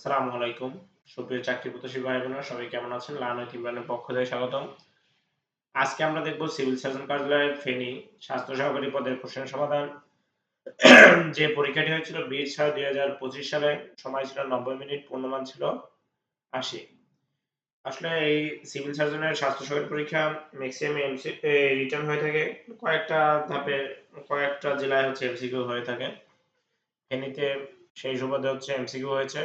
আসসালামু আলাইকুম। সুপ্রিয় চাকরি প্রত্যাশী ভাই বোনেরা সবাই কেমন আছেন? ইমরানের পক্ষ থেকে স্বাগতম। আজকে আমরা দেখব সিভিল সার্জন স্বাস্থ্য সহকারী পদের কোশ্চেন সমাধান। যে পরীক্ষাটি হয়েছিল দুই হাজার পঁচিশ সালে, সময় ছিল নব্বই মিনিট, পূর্ণমান ছিল আশি। আসলে এই সিভিল সার্জনের স্বাস্থ্য সহকারী পরীক্ষা ম্যাক্সিমাম এমসি রিটার্ন হয়ে থাকে। কয়েকটা ধাপে, কয়েকটা জেলায় হচ্ছে এমসিকিউ হয়ে থাকে। ফেনীতে সেই সুবাদে হচ্ছে এমসিকিউ হয়েছে।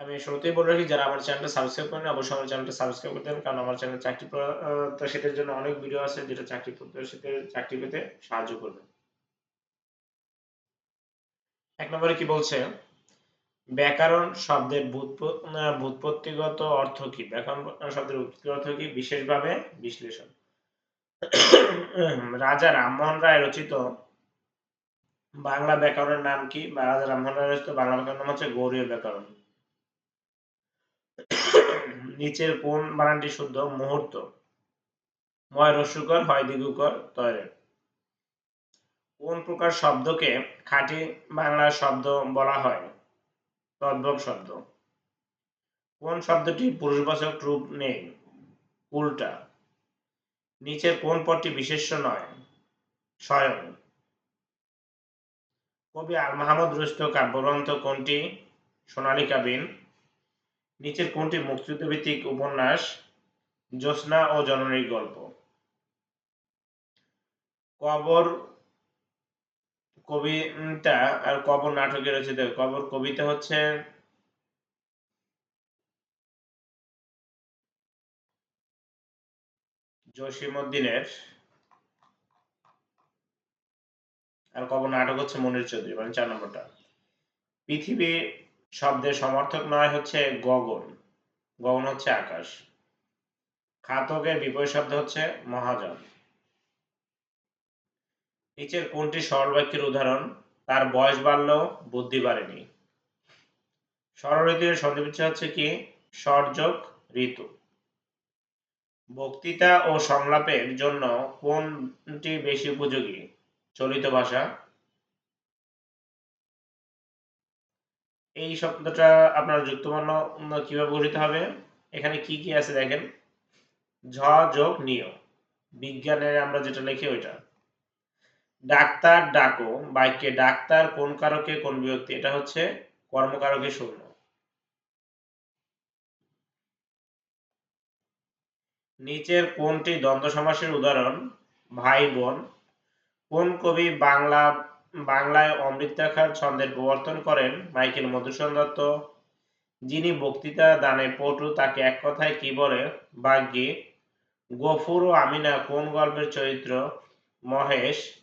আমি শুরুতেই বলে রাখি, যারা আমার চ্যানেলটা সাবস্ক্রাইব করেন অবশ্যই আমার চ্যানেলটা সাবস্ক্রাইব করে দেন। কারণ আমার চ্যানেলে চাকরি প্রত্যাশীদের জন্য অনেক ভিডিও আছে যেটা চাকরি প্রত্যাশীদের চাকরি পেতে সাহায্য করবে। এক নম্বরে কি বলছে? ব্যাকরণ শব্দের ভূতপত্তিগত অর্থ কি? ব্যাকরণ শব্দের অর্থ কি? বিশেষভাবে বিশ্লেষণ। রাজা রামমোহন রায় রচিত বাংলা ব্যাকরণের নাম কি? বা রাজা রামমোহন রায় রচিত বাংলা ব্যাকরণ নাম হচ্ছে গৌরীয় ব্যাকরণ। নিচের কোন বানানটি শুদ্ধ? মুহূর্ত। ময় রস্যকর হয় দিগুকর তয়রে কোন প্রকার শব্দকে খাঁটি বাংলা শব্দ বলা হয়? তদ্ভব শব্দ। কোন শব্দটি পুরুষবাচক রূপ নেই? উল্টা। নিচের কোন পদটি বিশেষ্য নয়? স্বয়ং। কবি আল মাহমুদ রুস্ত কাব্যগ্রন্থ কোনটি? সোনালী কাবিন নিচের কোনটি মুক্তিযুদ্ধ ভিত্তিক উপন্যাস, জ্যোৎস্না ও জননীর গল্প? কবর কবিতা আর কবর নাটকে রচিত কবর কবিতা হচ্ছে জসিমউদ্দিনের আর কবর নাটক হচ্ছে মনির চৌধুরী মানে চার নম্বরটা। পৃথিবী শব্দের সমর্থক নয় হচ্ছে গগন। গগন হচ্ছে আকাশ। খাতকের বিপরীত শব্দ হচ্ছে মহাজন। নিচের কোনটি সরল বাক্যের উদাহরণ? তার বয়স বাড়লেও বুদ্ধি বাড়েনি। সরল ঋতুর সন্ধিবিচ্ছ হচ্ছে কি? সরযোগ ঋতু। বক্তৃতা ও সংলাপের জন্য কোনটি বেশি উপযোগী? চলিত ভাষা এই শব্দটা আপনার যুক্তবর্ণ কীভাবে গঠিত হবে? এখানে কি কি আছে দেখেন? ঝ যোগ নিয় বিজ্ঞানের আমরা যেটা লিখি ওইটা। ডাক্তার ডাকো, বাক্যে ডাক্তার কোন কারকে, কোন বিভক্তি এটা হচ্ছে কর্মকারকে শূন্য। নিচের কোনটি দ্বন্দ্ব সমাসের উদাহরণ? ভাই বোন। কোন কবি বাংলা বাংলায় অমৃতাখার ছন্দের প্রবর্তন করেন মাইকেল মধুসূদন দত্ত। যিনি বক্তৃতা দানে পটু তাকে এক কথায় কি বলে? বাগ্যে গফুর ও আমিনা কোন গল্পের চরিত্র? মহেশ,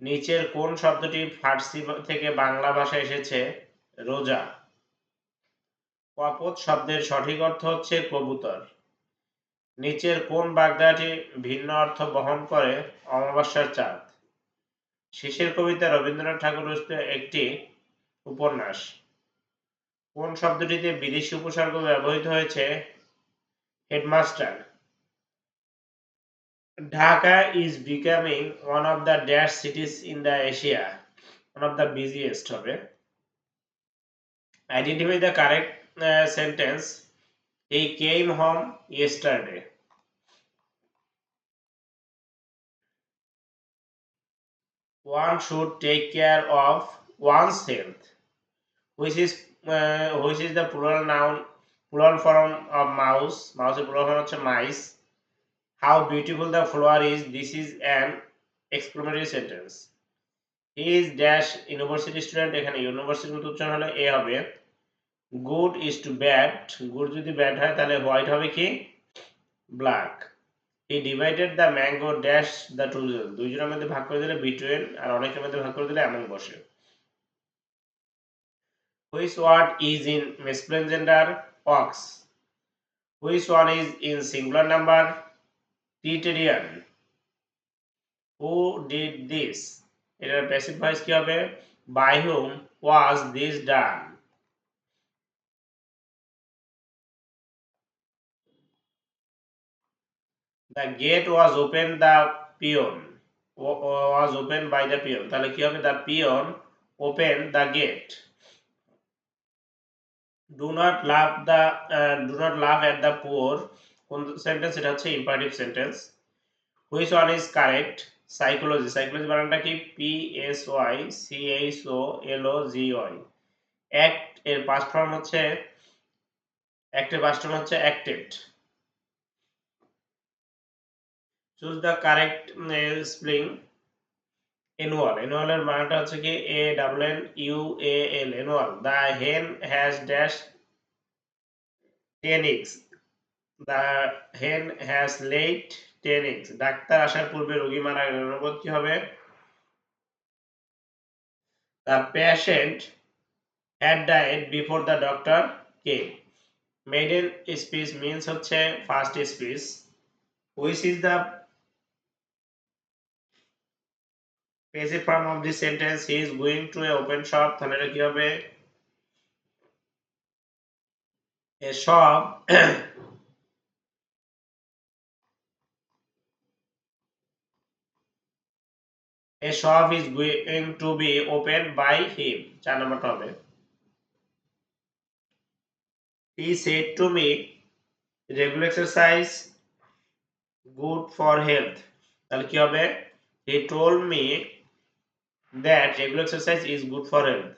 নিচের কোন শব্দটি ফার্সি থেকে বাংলা ভাষায় এসেছে? রোজা। কপত শব্দের সঠিক অর্থ হচ্ছে কবুতর। নিচের কোন বাগদাটি ভিন্ন অর্থ বহন করে? অমাবস্যার চাঁদ। শেষের কবিতা রবীন্দ্রনাথ ঠাকুর একটি উপন্যাস। কোন শব্দটিতে বিদেশি উপসর্গ ব্যবহৃত হয়েছে? Headmaster. Dhaka is becoming one of the dash cities in the Asia one of the busiest হবে। আইডেন্টিফাই দ্য কারেক্ট সেন্টেন্স এই came home yesterday one should take care of one's health which is uh, which is the plural noun plural form of mouse mouse এর plural form হচ্ছে mice how beautiful the flower is this is an exclamatory sentence he is dash university student এখানে university মতো উচ্চারণ হলে a হবে good is to bad good যদি bad হয় তাহলে হোয়াইট হবে কি black he divided the mango dash the two দুইজনের মধ্যে ভাগ করে দিলে বিটুইন আর অনেকের মধ্যে ভাগ করে দিলে এমন বসে। Which word is in masculine gender ox which one is in singular number টিটেরিয়ান who did this এটার প্যাসিভ ভয়েস কি হবে? By whom was this done the gate was open the peon was opened by the peon. তাহলে কি হবে? The peon opened the gate. Do not love the do not love at the poor কোন sentence এটা হচ্ছে imperative sentence which one is correct psychology psychology বানানটা কি? P S Y C H O L O G Y act এর past form হচ্ছে অ্যাক্টের past form হচ্ছে acted choose the correct spelling annual অ্যানুয়ালের মানেটা হচ্ছে কি A double N U A L annual the hen has dash ten X the hen has laid ten X doctor আসার পূর্বে রোগী মারা গেল অনুবাদ কি হবে? The patient had died before the doctor K maiden speech means হচ্ছে first speech which is the passive form of this sentence he is going to a open shop তাহলে কি হবে a shop a shop is going to be opened by him চার হবে he said to me regular exercise good for health তাহলে কি হবে he told me that regular exercise is good for health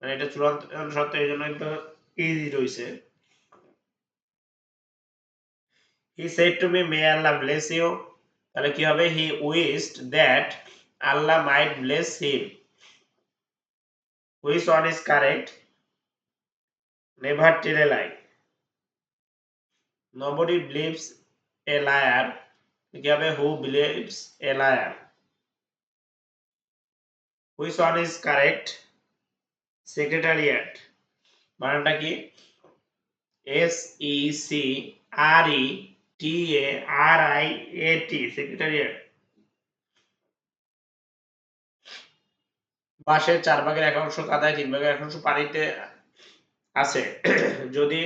মানে এটা চূড়ান্ত সত্য এই জন্য একটু ইজি রয়েছে he said to me may Allah bless you তাহলে কি হবে he wished that Allah might bless him which one is correct never tell a lie nobody believes a liar কি হবে who believes a liar which one is correct? Secretariat. বানানটা কি S E C R E T A R I A T secretariat বাঁশের চার ভাগের এক অংশ কাদায় তিন ভাগের এক অংশ পানিতে আছে। যদি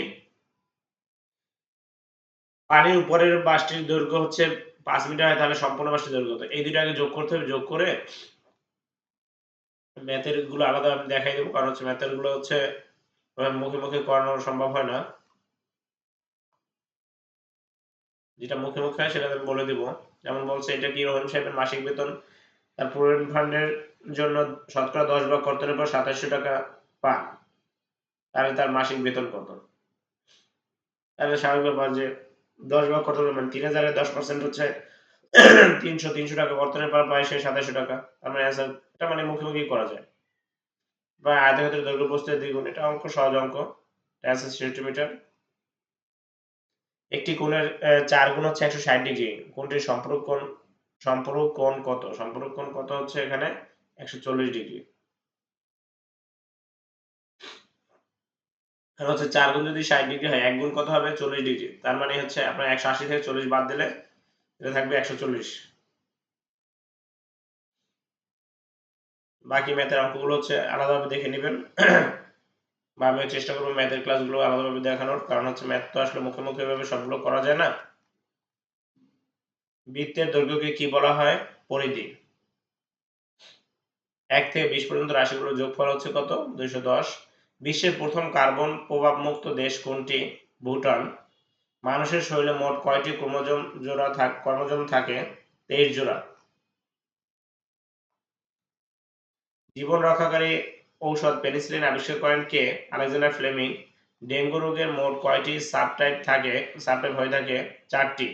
পানির উপরের বাসটির দৈর্ঘ্য হচ্ছে পাঁচ মিটার হয়, তাহলে সম্পূর্ণ বাসটির দৈর্ঘ্য এই দুটো আগে যোগ করতে হবে, যোগ করে ম্যাথেরগুলো আলাদা আমি দেখাই দেবো, কারণ হচ্ছে ম্যাথেরগুলো হচ্ছে মুখে মুখে করানো সম্ভব হয় না। যেটা মুখে মুখে হয় সেটা আমি বলে দিব। যেমন বলছে, এটা কি রহিম সাহেবের মাসিক বেতন? তার প্রভিডেন্ট ফান্ডের জন্য শতকরা দশ ভাগ কর্তনের পর সাতাশশো টাকা পান। তাহলে তার মাসিক বেতন কত? তাহলে স্বাভাবিক ব্যাপার যে দশ ভাগ কত মানে তিন হাজারের দশ পার্সেন্ট হচ্ছে তিনশো তিনশো টাকা কর্তনের পর পায় সে সাতাশশো টাকা। তার মানে অ্যান্সার এটা মানে মুখে মুখেই করা যায়। বা আয়তক্ষেত্রের দৈর্ঘ্য প্রস্তুতের দ্বিগুণ, এটা অঙ্ক, সহজ অঙ্ক। সেন্টিমিটার একটি কোণের চার গুণ হচ্ছে একশো ষাট ডিগ্রি। কোনটির সম্পর্ক কোণ সম্পর্ক কোণ কত? সম্পর্ক কোণ কত হচ্ছে এখানে? একশো চল্লিশ ডিগ্রি। হচ্ছে চার গুণ যদি ষাট ডিগ্রি হয়, এক গুণ কত হবে? চল্লিশ ডিগ্রি। তার মানে হচ্ছে আপনার একশো আশি থেকে চল্লিশ বাদ দিলে এটা থাকবে একশো চল্লিশ। বাকি ম্যাথের অঙ্কগুলো হচ্ছে আলাদাভাবে দেখে নেবেন। বা আমি চেষ্টা করব ম্যাথের ক্লাসগুলো আলাদাভাবে দেখানোর, কারণ হচ্ছে ম্যাথ তো আসলে মুখে মুখে ভাবে সবগুলো করা যায় না। বৃত্তের দৈর্ঘ্যকে কি বলা হয়? পরিধি। এক থেকে বিশ পর্যন্ত রাশিগুলোর যোগফল হচ্ছে কত? দুইশো দশ। বিশ্বের প্রথম কার্বন প্রভাব মুক্ত দেশ কোনটি? ভুটান। মানুষের শরীরে মোট কয়টি ক্রোমোজোম জোড়া থাক ক্রোমোজোম থাকে? তেইশ জোড়া। জীবন রক্ষাকারী ঔষধ পেনিসিলিন আবিষ্কার করেন কে? Alexander Fleming. ডেঙ্গু রোগের মোট কয়টি সাবটাইপ থাকে? সাবটাইপ হয়ে থাকে চারটি।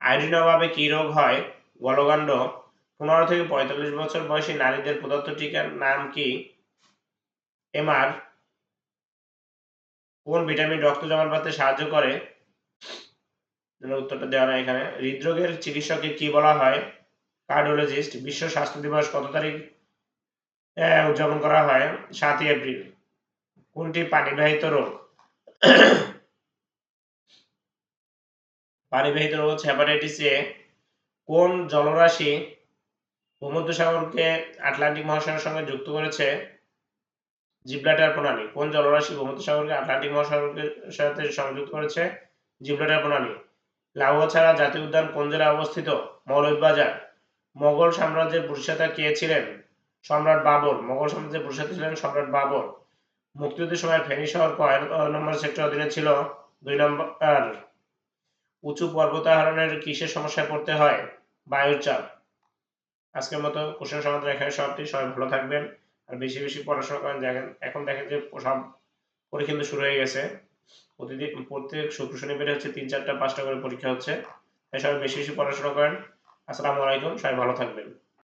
আয়োডিন অভাবে কি রোগ হয়? গলকাণ্ড পনেরো থেকে পঁয়তাল্লিশ বছর বয়সী নারীদের পদার্থ টিকার নাম কি? এমআর। কোন ভিটামিন রক্ত জমাট বাঁধতে সাহায্য করে? উত্তরটা দেওয়া নাই এখানে। হৃদরোগের চিকিৎসককে কি বলা হয়? কার্ডিওলজিস্ট। বিশ্ব স্বাস্থ্য দিবস কত তারিখ? উদযাপন করা হয় সাতই এপ্রিল। কোনটি পানিবাহিত রোগ? পানিবাহিত রোগ হচ্ছে হেপাটাইটিস এ কোন জলরাশি ভূমধ্যসাগরকে আটলান্টিক মহাসাগরের সঙ্গে যুক্ত করেছে? জিব্রাল্টার প্রণালী। কোন জলরাশি ভূমধ্যসাগরকে আটলান্টিক মহাসাগরের সাথে সংযুক্ত করেছে? জিব্রাল্টার প্রণালী। লাউয়াছাড়া জাতীয় উদ্যান কোন জেলায় অবস্থিত? মৌলভীবাজার। মোগল সাম্রাজ্যের প্রতিষ্ঠাতা কে ছিলেন? সম্রাট বাবর, মোগল সাম্রাজ্যের প্রতিষ্ঠাতা ছিলেন সম্রাট বাবর। মুক্তিযুদ্ধের সময় ফেনী শহর কয় নম্বর সেক্টর অধীনে ছিল। দুই নম্বর উঁচু পর্বতারোহণের কিসের সমস্যায় পড়তে হয়? বায়ুর চাপ। আজকের মতো কোশ্চেন সমাধান এখানে সবটি সবাই ভালো থাকবেন। আর বেশি বেশি পড়াশোনা করেন। দেখেন, এখন দেখেন যে সব পরীক্ষা কিন্তু শুরু হয়ে গেছে। প্রতিদিন প্রত্যেক শুক্র শনিবারে হচ্ছে তিন, চারটা, পাঁচটা করে পরীক্ষা হচ্ছে। তাই সবাই বেশি বেশি পড়াশোনা করেন। আসসালামু আলাইকুম। সবাই ভালো থাকবেন।